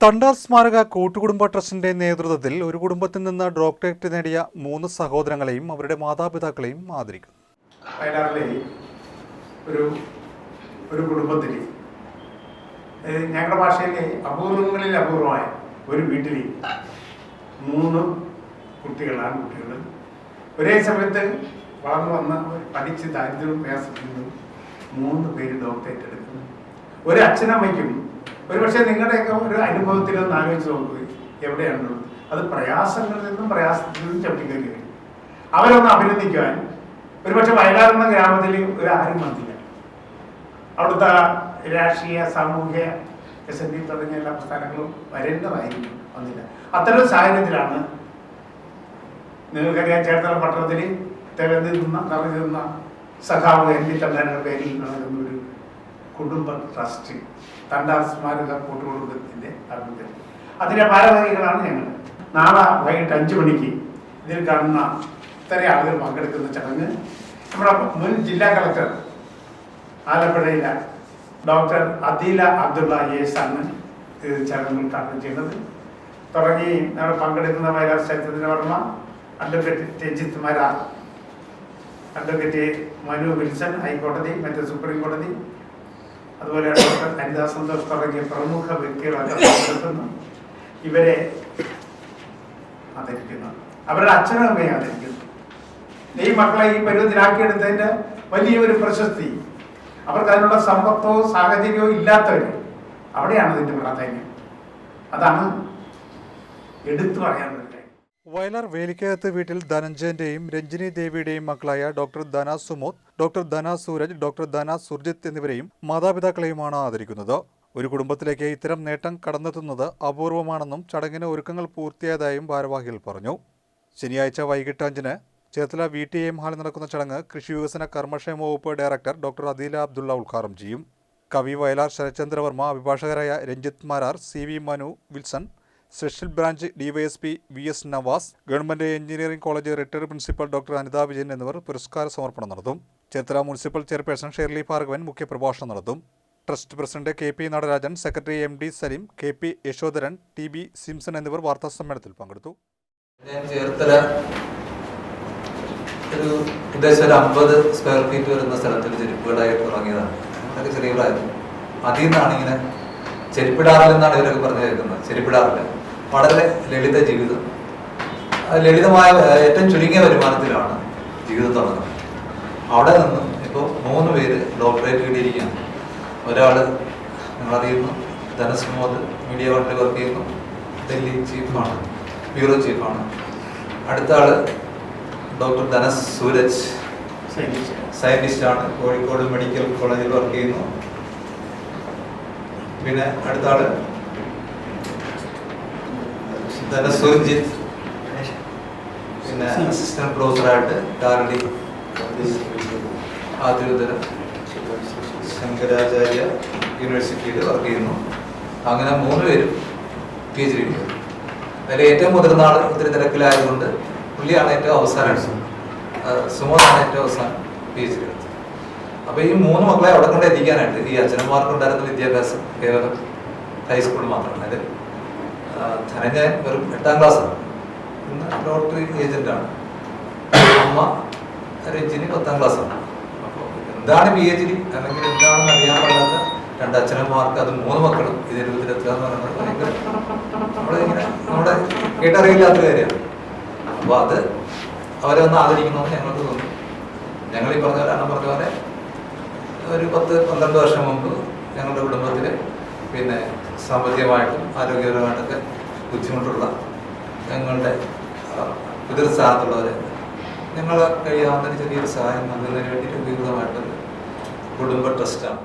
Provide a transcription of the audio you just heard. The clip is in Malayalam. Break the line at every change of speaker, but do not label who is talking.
തണ്ടാർ സ്മാരക കൂട്ടുകുടുംബ ട്രസ്റ്റിന്റെ നേതൃത്വത്തിൽ ഒരു കുടുംബത്തിൽ നിന്ന് ഡോക്ടറേറ്റ് നേടിയ മൂന്ന് സഹോദരങ്ങളെയും അവരുടെ മാതാപിതാക്കളെയും ആദരിക്കും
ഒരു ഒരു കുടുംബത്തിൽ ഞങ്ങളുടെ ഭാഷയിലെ അപൂർവങ്ങളിൽ അപൂർവമായ ഒരു വീട്ടിൽ മൂന്ന് കുട്ടികളാണ് കുട്ടികൾ ഒരേ സമയത്ത് വളർന്നു വന്ന പഠിച്ച് ദാരിദ്ര്യവും പ്രയാസത്തിൽ നിന്നും മൂന്ന് പേര് ഡോക്ടറേറ്റ് എടുക്കുന്നു. ഒരു അച്ഛനമ്മയ്ക്കും ഒരുപക്ഷെ നിങ്ങളുടെയൊക്കെ ഒരു അനുഭവത്തിൽ ഒന്ന് ആലോചിച്ച് നോക്കുക എവിടെയാണുള്ളത്? അത് പ്രയാസങ്ങളിൽ നിന്നും പ്രയാസത്തിൽ നിന്നും ചവിട്ടിക്കയറി വരും അവരൊന്ന് അഭിനന്ദിക്കുവാൻ. ഒരുപക്ഷെ വയലാർ എന്ന ഗ്രാമത്തിൽ ഒരു ആരും വന്നില്ല. അവിടുത്തെ രാഷ്ട്രീയ സാമൂഹ്യ എസ് എൻ ഡി തുടങ്ങിയ എല്ലാ പ്രസ്ഥാനങ്ങളും വരേണ്ടതായിരുന്നു വന്നില്ല. അത്തരം സാഹചര്യത്തിലാണ് നിങ്ങൾക്കറിയാം ചേർത്തല പട്ടണത്തിൽ തെരഞ്ഞെടുക്കുന്ന നിറഞ്ഞിരുന്ന സഖാവ് എൻ ഡി തണ്ടാരുടെ പേരിൽ നടക്കുന്ന ഒരു കുടുംബ ട്രസ്റ്റ് തണ്ടാർ സ്മാരക കൂട്ടുകുടുംബത്തിന്റെ ആഭിമുഖ്യത്തിൽ അതിന്റെ ഭാരവാഹികളാണ് ഞങ്ങൾ. നാളെ വൈകിട്ട് അഞ്ചു മണിക്ക് ഇതിൽ കാണുന്ന ഇത്ര ആളുകൾ പങ്കെടുക്കുന്ന ചടങ്ങ് നമ്മുടെ മുൻ ജില്ലാ കളക്ടർ ആലപ്പുഴയിലെ ഡോക്ടർ അദീല അബ്ദുള്ള യേസ് ആണ് ചടങ്ങ് ഉദ്ഘാടനം ചെയ്യുന്നത്. തുടങ്ങി നമ്മൾ പങ്കെടുക്കുന്ന വയലാർ ചരിത്രത്തിന് വർമ്മ അഡ്വക്കേറ്റ് രഞ്ജിത്ത് മര അഡ്വക്കേറ്റ് മനു വിൽസൺ ഹൈക്കോടതി മറ്റേ സുപ്രീം കോടതി അതുപോലെ ഡോക്ടർ അനിതാ സന്തോഷ് തുടങ്ങിയ പ്രമുഖ വ്യക്തികളൊക്കെ പങ്കെടുക്കുന്നു. ഇവരെ ആദരിക്കുന്നു. അവരുടെ അച്ഛനും അമ്മയെ ആദരിക്കുന്നു. ഈ മക്കളെ ഈ പരിവത്തിലാക്കിയെടുത്തതിന്റെ വലിയൊരു പ്രശസ്തി. അവർക്ക് അതിനുള്ള സമ്പത്തോ സാഹചര്യമോ ഇല്ലാത്തവർ അവിടെയാണ് ഇതിന്റെ പ്രാധാന്യം. അതാണ് എടുത്തു കാര്യം.
വയലാർ വേലിക്കകത്ത് വീട്ടിൽ ധനഞ്ജയന്റെയും രഞ്ജിനി ദേവിയുടെയും മക്കളായ ഡോക്ടർ ധന സുമോദ് ഡോക്ടർ ധന സൂരജ് ഡോക്ടർ ധന സുർജിത്ത് എന്നിവരെയും മാതാപിതാക്കളെയുമാണ് ആദരിക്കുന്നത്. ഒരു കുടുംബത്തിലേക്ക് ഇത്തരം നേട്ടം കടന്നെത്തുന്നത് അപൂർവമാണെന്നും ചടങ്ങിന് ഒരുക്കങ്ങൾ പൂർത്തിയായതായും ഭാരവാഹികൾ പറഞ്ഞു. ശനിയാഴ്ച വൈകിട്ട് അഞ്ചിന് ചേർത്തല വി ടി എം ഹാളിൽ നടക്കുന്ന ചടങ്ങ് കൃഷി വികസന കർമ്മക്ഷേമ വകുപ്പ് ഡയറക്ടർ ഡോക്ടർ അദീല അബ്ദുള്ള ഉദ്ഘാടനം ചെയ്യും. കവി Vayalar Sarachandravarma അഭിഭാഷകരായ Ranjith Marar C V Manu Wilson special branch DYSP V S Navas government engineering college retired principal doctor Anitha Vijayan എന്നിവർ പുരസ്കാര സമർപ്പണം നടത്തും. Cherthala municipal chairperson Sherly Bhargavan മുഖ്യപ്രഭാഷണം നടത്തും. Trust president K P Nadarajan secretary M D Saleem K P Yashodharan T B Simson എന്നിവർ വാർത്താ സമ്മേളനത്തിൽ
പങ്കെടുത്തു. ചേർത്തല ഒരു ഏകദേശം ഒരു അമ്പത് സ്ക്വയർ ഫീറ്റ് വരുന്ന സ്ഥലത്തിൽ ചെരുപ്പുകളായിട്ട് തുടങ്ങിയതാണ് അതൊക്കെ ചെറിയ അതിൽ നിന്നാണ് ഇങ്ങനെ ചെരുപ്പിടാറില്ലെന്നാണ് ഇവരൊക്കെ പറഞ്ഞു കേൾക്കുന്നത്. ചെരുപ്പിടാറില്ല വളരെ ലളിത ജീവിതം. ലളിതമായ ഏറ്റവും ചുരുങ്ങിയ വരുമാനത്തിലാണ് ജീവിതം തുടങ്ങുന്നത്. അവിടെ നിന്നും ഇപ്പോൾ മൂന്ന് പേര് ഡോക്ടറേറ്റ് കിട്ടിയിരിക്കുകയാണ്. ഒരാൾ നിങ്ങളറിയുന്നു ധനസ്മോദ് മീഡിയ വണ്ടിൽ വർക്ക് ചെയ്യുന്നു ഡൽഹി ചീഫാണ് ബ്യൂറോ ചീഫാണ് അടുത്ത ആൾ ഡോക്ടർ ധനസ് സൂരജ് സയന്റിസ്റ്റാണ് കോഴിക്കോട് മെഡിക്കൽ കോളേജിൽ വർക്ക് ചെയ്യുന്നു. പിന്നെ അടുത്ത ആൾ ധനസ് സുർജിത്ത്. പിന്നെ അസിസ്റ്റന്റ് പ്രൊഫസറായിട്ട് ഡാർഡി ആതിരുദ്ധരം ശങ്കരാചാര്യ യൂണിവേഴ്സിറ്റിയിൽ വർക്ക് ചെയ്യുന്നു. അങ്ങനെ മൂന്ന് പേരും പി എച്ച് ഡി അതിൽ ഏറ്റവും മുതിർന്ന ആൾ ഒത്തിരി തിരക്കിലായതുകൊണ്ട് പുള്ളിയാണ് ഏറ്റവും അവസാനം. സുമോദാണ് ഏറ്റവും അവസാനം പി എച്ച് ഡി എടുത്തത് അപ്പൊ ഈ മൂന്ന് മക്കളെ അവിടെ കൊണ്ട് എത്തിക്കാനായിട്ട് ഈ അച്ഛനന്മാർക്കുണ്ടായിരുന്ന വിദ്യാഭ്യാസം കേവലം ഹൈസ്കൂൾ മാത്രമാണ് അത് ധനഞ്ജയൻ വെറും എട്ടാം ക്ലാസ്സാണ് ഇന്ന് ലോട്ടറി ഏജന്റാണ് അമ്മ രഞ്ജിനി പത്താം ക്ലാസ്സാണ് അപ്പോൾ എന്താണ് പി എച്ച് ഡി അല്ലെങ്കിൽ എന്താണെന്ന് അറിയാൻ പാടില്ലാത്ത രണ്ട് അച്ഛനന്മാർക്ക് അത് മൂന്ന് മക്കളും ഇതേ രൂപത്തിലെത്തുക എന്ന് പറയുന്നത് ഭയങ്കര നമ്മളിങ്ങനെ നമ്മുടെ കേട്ടറിയില്ലാത്ത കാര്യമാണ്. അപ്പോൾ അത് അവരെ ഒന്ന് ആദരിക്കണമെന്ന് ഞങ്ങൾക്ക് തോന്നി. ഞങ്ങൾ ഈ പറഞ്ഞ പറഞ്ഞ പോലെ ഒരു പത്ത് പന്ത്രണ്ട് വർഷം മുമ്പ് ഞങ്ങളുടെ കുടുംബത്തിൽ പിന്നെ സാമ്പത്തികമായിട്ടും ആരോഗ്യപരമായിട്ടൊക്കെ ബുദ്ധിമുട്ടുള്ള ഞങ്ങളുടെ ആ, പിതൃസ്ഥാനത്തുള്ളവരെ ഞങ്ങൾ കഴിയാവുന്ന ചെറിയൊരു സഹായം നൽകുന്നതിന് വേണ്ടിയിട്ട് ഉപയോഗമായിട്ടുള്ള കുടുംബ ട്രസ്റ്റാണ്.